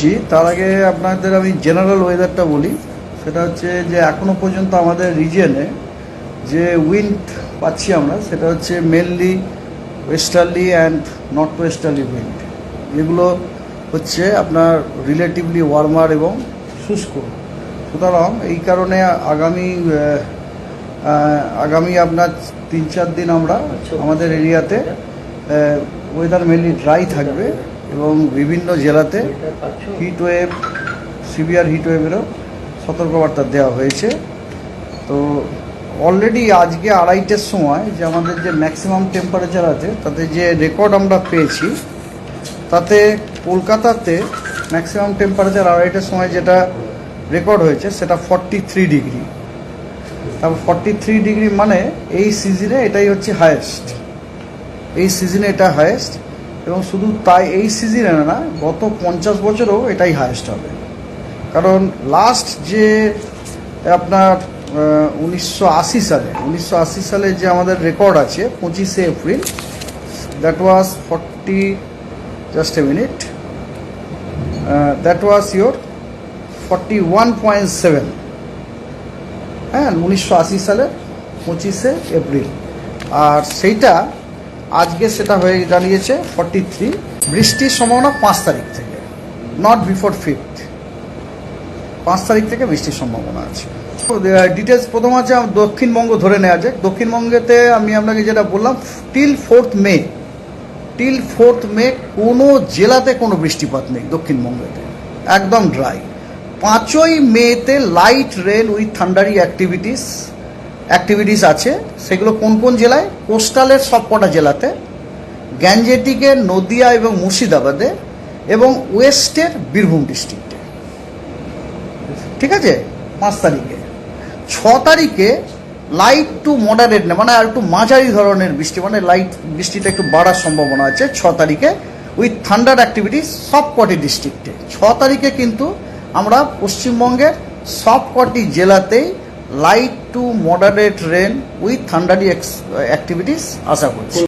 বলছি তার আগে আপনাদের আমি জেনারেল ওয়েদারটা বলি। সেটা হচ্ছে যে এখনও পর্যন্ত আমাদের রিজিয়নে যে উইন্ড পাচ্ছি আমরা সেটা হচ্ছে mainly westerly and north westerly wind যেগুলো হচ্ছে আপনার রিলেটিভলি ওয়ার্মার এবং শুষ্ক। সুতরাং এই কারণে আগামী আগামী আপনার তিন চার দিন আমরা আমাদের এরিয়াতে ওয়েদার মেনলি ড্রাই থাকবে। এবং বিভিন্ন জেলাতে হিট ওয়েভ সিভিয়ার হিট ওয়েভেরও সতর্কবার্তা দেওয়া হয়েছে। তো অলরেডি আজকে আড়াইটের সময় যে আমাদের যে ম্যাক্সিমাম টেম্পারেচার আছে, তাতে যে রেকর্ড আমরা পেয়েছি, তাতে কলকাতাতে ম্যাক্সিমাম টেম্পারেচার আড়াইটের সময় যেটা রেকর্ড হয়েছে, সেটা ফর্টি থ্রি ডিগ্রি তারপর ফর্টি থ্রি ডিগ্রি মানে এই সিজনে এটাই হচ্ছে হায়েস্ট এই সিজনে এটা হায়েস্ট এবং শুধু তাই এই সিজনে না, গত পঞ্চাশ বছরেও এটাই হায়েস্ট হবে। কারণ লাস্ট যে আপনার উনিশশো আশি সালে, উনিশশো আশি সালে যে আমাদের রেকর্ড আছে, পঁচিশে April that was forty just a minute that was your forty one point seven হ্যাঁ উনিশশো আশি সালে পঁচিশে এপ্রিল। আর সেইটা আজকে সেটা হয়ে দাঁড়িয়েছে ফর্টি থ্রি বৃষ্টির সম্ভাবনা পাঁচ তারিখ থেকে নট বিফোর ফিফথ পাঁচ তারিখ থেকে বৃষ্টির সম্ভাবনা আছে। ডিটেলস প্রথম আছে দক্ষিণবঙ্গ ধরে নেওয়া যায় দক্ষিণবঙ্গেতে আমি আপনাকে যেটা বললাম till fourth May till fourth May কোনো জেলাতে কোনো বৃষ্টিপাত নেই দক্ষিণবঙ্গেতে। একদম ড্রাই পাঁচই মেতে light rain with thundery activities activities আছে। সেগুলো কোন কোন জেলায়? কোস্টালের সবকটা জেলাতে গ্যাঞ্জেটিকের নদিয়া এবং মুর্শিদাবাদে এবং ওয়েস্টের বীরভূম ডিস্ট্রিক্টে ঠিক আছে? পাঁচ তারিখে। ছ তারিখে লাইট টু মডারেট না মানে আর একটু মাঝারি ধরনের বৃষ্টি মানে লাইট বৃষ্টিটা একটু বাড়ার সম্ভাবনা আছে। ছ তারিখে উইথ থান্ডার অ্যাক্টিভিটিস সব কটি ডিস্ট্রিক্টে ছ তারিখে কিন্তু আমরা পশ্চিমবঙ্গের সব কটি জেলাতেই light to moderate rain with thundery activities আশা করছি।